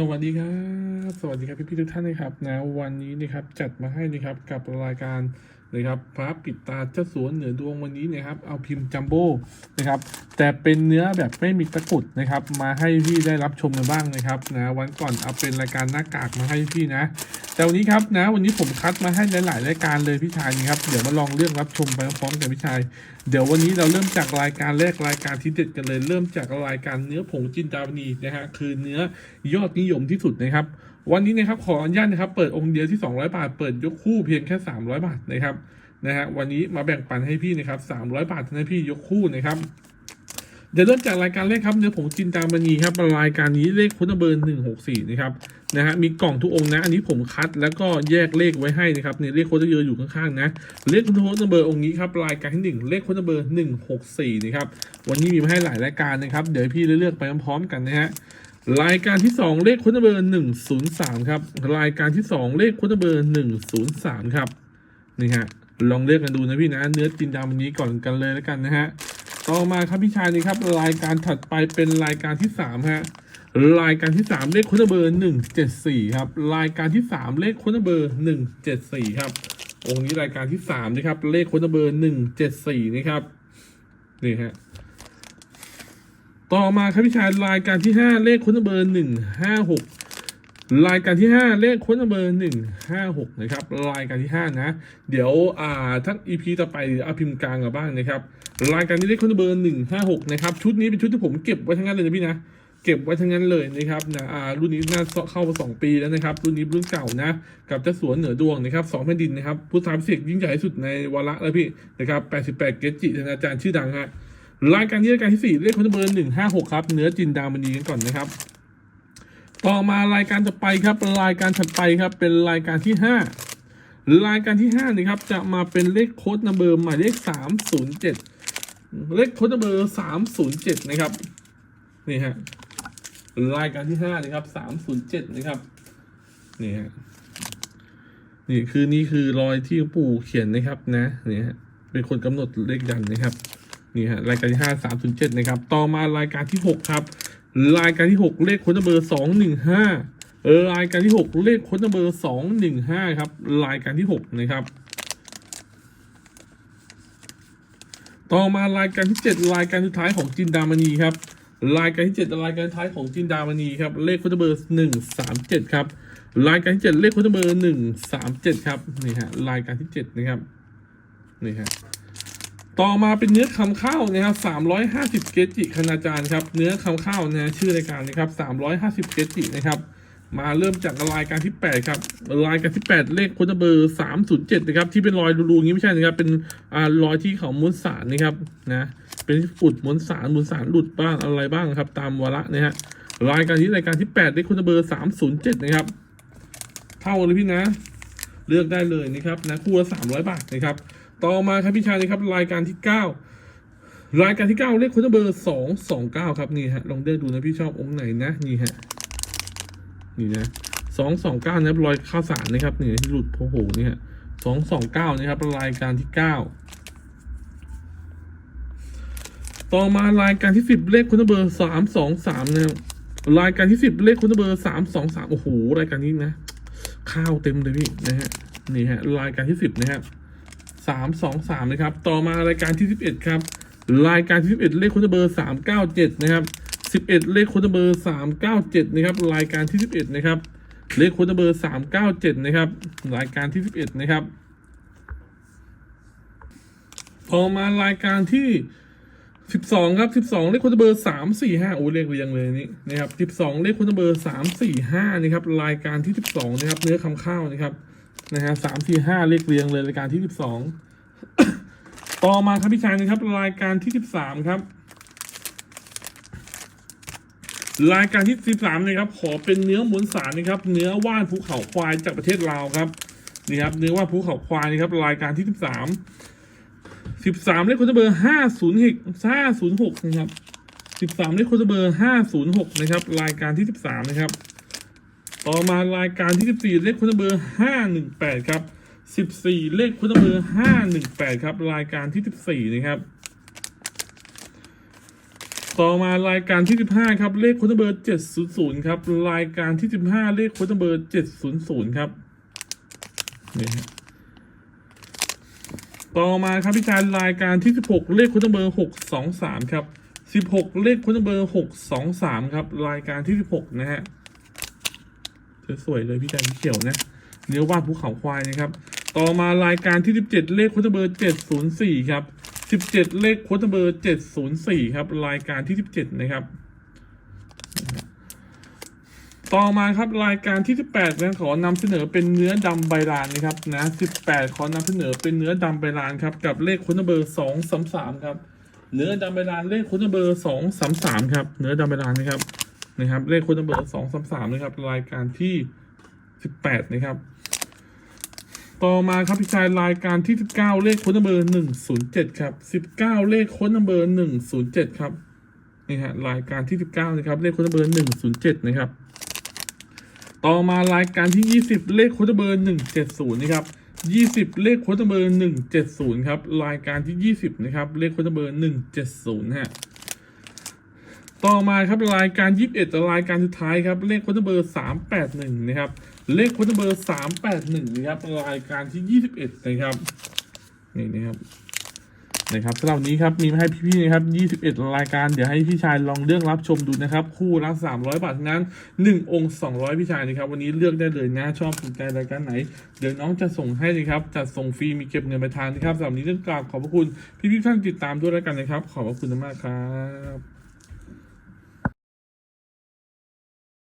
สวัสดีครับ สวัสดีครับพี่พี่ๆทุกท่านนะครับนะวันนี้นะครับจัดมาให้นะครับกับรายการ นะครับพระปิดตาเจ้าสวนเหนือดวงวันนี้นะครับ เอาพิมพ์จัมโบ้นะครับ แต่เป็นเนื้อแบบไม่มีตะกุดนะครับ มาให้พี่ได้รับชมกันบ้างนะครับนะวันก่อนเอาเป็นรายการหน้ากากมาให้พี่นะ แต่วันนี้ครับนะ วันนี้ผมคัดมาให้หลายๆรายการเลยพี่ชายนะครับเดี๋ยวมาลองเลือกรับชมไปพร้อมกันพี่ชาย เดี๋ยววันนี้เราเริ่มจากรายการแรกรายการที่เด็ดกันเลย เริ่มจากรายการเนื้อผงจินดามณีนะฮะคือเนื้อยอดนิยมที่สุดนะครับ วันนี้นะครับขออนุญาตนะครับ เปิดองค์เดียวที่ 200 บาท เปิดยกคู่เพียงแค่ 300 บาทนะครับนะฮะวันนี้มาแบ่งปันให้พี่นะครับ300 บาทเท่านั้นพี่ยกคู่นะครับเดี๋ยวเริ่มจากรายการแรกครับเนื้อผงจินดามณีครับรายการนี้เลขคุณเบอร์หนึ่งหกสี่นะครับนะฮะมีกล่องทุกองนะ อันนี้ผมคัดแล้วก็แยกเลขไว้ให้นะครับเนี่ยเลขโค้ดเยอะอยู่ข้างๆนะเลขคุณโค้ดเบอร์องค์นี้ครับรายการที่หนึ่งเลขคุณเบอร์หนึ่งหกสี่นะครับวันนี้มีมาให้หลายรายการนะครับเดี๋ยวพี่เลือกไปพร้อมๆกันนะฮะ รายการที่สองเลขคุณเบอร์หนึ่งศูนย์สามครับ รายการที่สองเลขคุณเบอร์หนึ่งศูนย์สามครับ นี่ฮะ ลองเลือกกันดูนะพี่นะ เนื้อจินดามณีก่อนกันเลยแล้วกันนะฮะ ต่อมาครับพี่ชายนี่ครับ รายการถัดไปเป็นรายการที่สามฮะ รายการที่สามเลขคุณเบอร์หนึ่งเจ็ดสี่ครับ รายการที่สามเลขคุณเบอร์หนึ่งเจ็ดสี่ครับ องค์นี้รายการที่สามนะครับ เลขคุณเบอร์หนึ่งเจ็ดสี่นะครับ นี่ฮะ ต่อมาครับพี่ชายรายการที่ห้าเลขคุณเบอร์หนึ่งห้าหกรายการที่ห้าเลขคุณเบอร์หนึ่งห้าหกนะครับรายการที่ห้านะ เดี๋ยวอ่าทั้งอีพีต่อไปเอาพิมพ์กลางกับบ้างนะครับรายการนี้ได้คนเบอร์หนึ่งห้าหกนะครับชุดนี้เป็นชุดที่ผมเก็บไว้ทั้งนั้นเลยนะพี่นะเก็บไว้ทั้งนั้นเลยนะครับนะอ่ารุ่นนี้น่าเข้ามาสองปีแล้วนะครับ รุ่นนี้รุ่นเก่านะ กับเจ้าสวนเหนือดวงนะครับสองแผ่นดินนะครับผู้สามเสกยิ่งใหญ่สุดในวาระแล้วพี่นะครับแปดสิบแปดเกจิอาจารย์ชื่อดังฮะ รายการนี้รายการที่สี่เลขคนเบอร์หนึ่งห้าหกครับ เนื้อจินดามณีกันก่อนนะครับ ต่อมารายการต่อไปครับรายการถัดไปครับ เป็นรายการที่ห้ารายการที่ห้านี่ครับจะมาเป็นเลขโค้ดนัมเบอร์หมายเลขสามศูนย์เจ็ดเลขโค้ดเบอร์สามศูนย์เจ็ดนะครับนี่ฮะรายการที่ห้านะครับสามศูนย์เจ็ดนะครับนี่ฮะนี่คือนี่คือรอยที่ปู่เขียนนะครับนะนี่ฮะเป็นคนกำหนดเลขยันนะครับ นี่ฮะรายการที่ห้าสามศูนย์เจ็ดนะครับ ต่อมารายการที่หกครับ รายการที่หกเลขค้ดเบอร์สองหนึ่งห้ารายการที่หกเลขค้ดเบอร์สองหนึ่งห้าครับรายการที่หกนะครับ ต่อมารายการที่7รายการสุดท้ายของจินดามณีครับรายการที่7รายการสุดท้ายของจินดามณีครับเลขคุตเบอร์หนึ่งสามเจ็ดครับรายการที่7เลขคุตเบอร์หนึ่งสามเจ็ดครับนี่ฮะรายการที่7นะครับนี่ฮะ ต่อมาเป็นเนื้อคำข้าวนะครับสามร้อยห้าสิบเกจิคณาจารย์ครับ เนื้อคำข้าวนะชื่อรายการนะครับสามร้อยห้าสิบเกจินะครับ มาเริ่มจากรายการที่ 8 ครับรายการที่ 8 เลขค้ดเบอร์ 307 นะครับ ที่เป็นรอยรูๆอย่างนี้ไม่ใช่นะครับ เป็นอ่ารอยที่เขาม้วนสารนะครับนะ เป็นฝุ่นม้วนสารม้วนสารหลุดบ้างอะไรบ้างครับ ตามวาระนะฮะ รายการที่รายการที่ 8 เลขค้ดเบอร์ 307 นะครับเข้าเลยพี่นะ เลือกได้เลยนะครับนะคู่ละ300 บาทนะครับ ต่อมาครับพี่ชายนะครับ รายการที่9รายการที่9เลขค้ดเบอร์229ครับนี่ฮะลองเลือกดูนะพี่ชอบองค์ไหนนะนี่ฮะนี่นะสองสองเก้านะครับรอยข้าวสารนะครับนี่ที่หลุดโอ้โหนี่ฮะสองสองเก้านะครับรายการที่เก้าต่อมารายการที่สิบเลขคุณเบอร์สามสองสามนะครับรายการที่สิบเลขคุณเบอร์สามสองสามโอ้โหรายการนี้นะ ข้าวเต็มเลยพี่นะฮะนี่ฮะรายการที่สิบนะครับ สามสองสามนะครับ ต่อมารายการที่สิบเอ็ดครับ รายการที่สิบเอ็ดเลขคุณเบอร์สามเก้าเจ็ดนะครับสิบเอ็ดเลขโค้ดเบอร์สามเก้าเจ็ดนะครับ รายการที่สิบเอ็ดนะครับ เลขโค้ดเบอร์สามเก้าเจ็ดนะครับ รายการที่สิบเอ็ดนะครับพอมารายการที่สิบสองครับสิบสองเลขโค้ดเบอร์สามสี่ห้าโอ้เลขเรียงเลยนี่นะครับสิบสองเลขโค้ดเบอร์สามสี่ห้านะครับ รายการที่สิบสองนะครับ เนื้อคำข้าวนะครับ นะฮะสามสี่ห้าเลขเรียงเลยรายการที่สิบสองต่อมาครับพี่ชายนะครับ รายการที่สิบสามครับ รายการที่13นะครับ ขอเป็นเนื้อมวลสารนะครับ เนื้อว่านภูเขาควายจากประเทศลาวครับนี่ครับเนื้อว่านภูเขาควายนะครับ รายการที่13 13เลขคนเบอร์506 506นย์หกนะครับ13เลขคนเบอร์506นย์หกนะครับ รายการที่13นะครับ ต่อมารายการที่ 14 เลขโคนเบอร์518 ครับ 14 เลขโคนเบอร์518 ครับ รายการที่ 14 นะครับ ต่อมารายการที่ 15 ครับ เลขค้ดเบอร์700 ครับ รายการที่ 15 เลขค้ดเบอร์700 ครับนี่ฮะต่อมาครับพี่ชายรายการที่ 16 เลขค้ดเบอร์623 ครับ 16 เลขค้ดเบอร์623 ครับ รายการที่ 16 นะฮะ สวยๆเลยพี่ชายพี่เขียวนะ เนื้อวาดภูเขาควายนะครับ ต่อมารายการที่ 17 เลขค้ดเบอร์ 704 ครับ 17 เลขค้ดเบอร์ 704 ครับ รายการที่ 17 นะครับ ต่อมาครับรายการที่ 18นะขอนำเสนอเป็นเนื้อดำใบลานนะครับนะ18 ขอนำเสนอเป็นเนื้อดำใบลานครับกับเลขค้ดเบอร์ 233 ครับ เนื้อดำใบลานเลขโค้ดเบอร์ 233 ครับ เนื้อดำใบลานนะครับ นะครับ เลขคนตำร์สองสามสามนะครับ รายการที่สิบแปดนะครับ ต่อมาครับพี่ชายรายการที่สิบเก้าเลขค้นนัมเบอร์หนึ่งศูนย์เจ็ดครับสิบเก้าเลขค้นนัมเบอร์หนึ่งศูนย์เจ็ดครับนี่ฮะรายการที่สิบเก้านะครับ เลขค้นนัมเบอร์หนึ่งศูนย์เจ็ดนะครับ ต่อมารายการที่ยี่สิบเลขค้นนัมเบอร์หนึ่งเจ็ดศูนย์นะครับยี่สิบเลขค้นนัมเบอร์หนึ่งเจ็ดศูนย์ครับรายการที่ยี่สิบนะครับเลขค้นนัมเบอร์หนึ่งเจ็ดศูนย์ฮะ ต่อมาครับรายการ 21รายการสุดท้ายครับเลขค้ดเบอร์ 381 นะครับ เลขค้ดเบอร์ 381 นะครับรายการที่ 21 นะครับนี่นะครับนะครับสำหรับนี้ครับมีมาให้พี่ๆนะครับ 21 รายการ เดี๋ยวให้พี่ชายลองเลือกรับชมดูนะครับ คู่ละ 300 บาททั้งนั้น 1 องค์ 200 พี่ชายนะครับ วันนี้เลือกได้เลยนะชอบถูกใจรายการไหน เดี๋ยวน้องจะส่งให้เลยครับจัดส่งฟรีมีเก็บเงินไปทางนะครับสำหรับนนี้ต้องกราบขอบพระคุณพี่ๆท่านติดตามด้วยแล้วกันนะครับ ขอบพระคุณมากครับ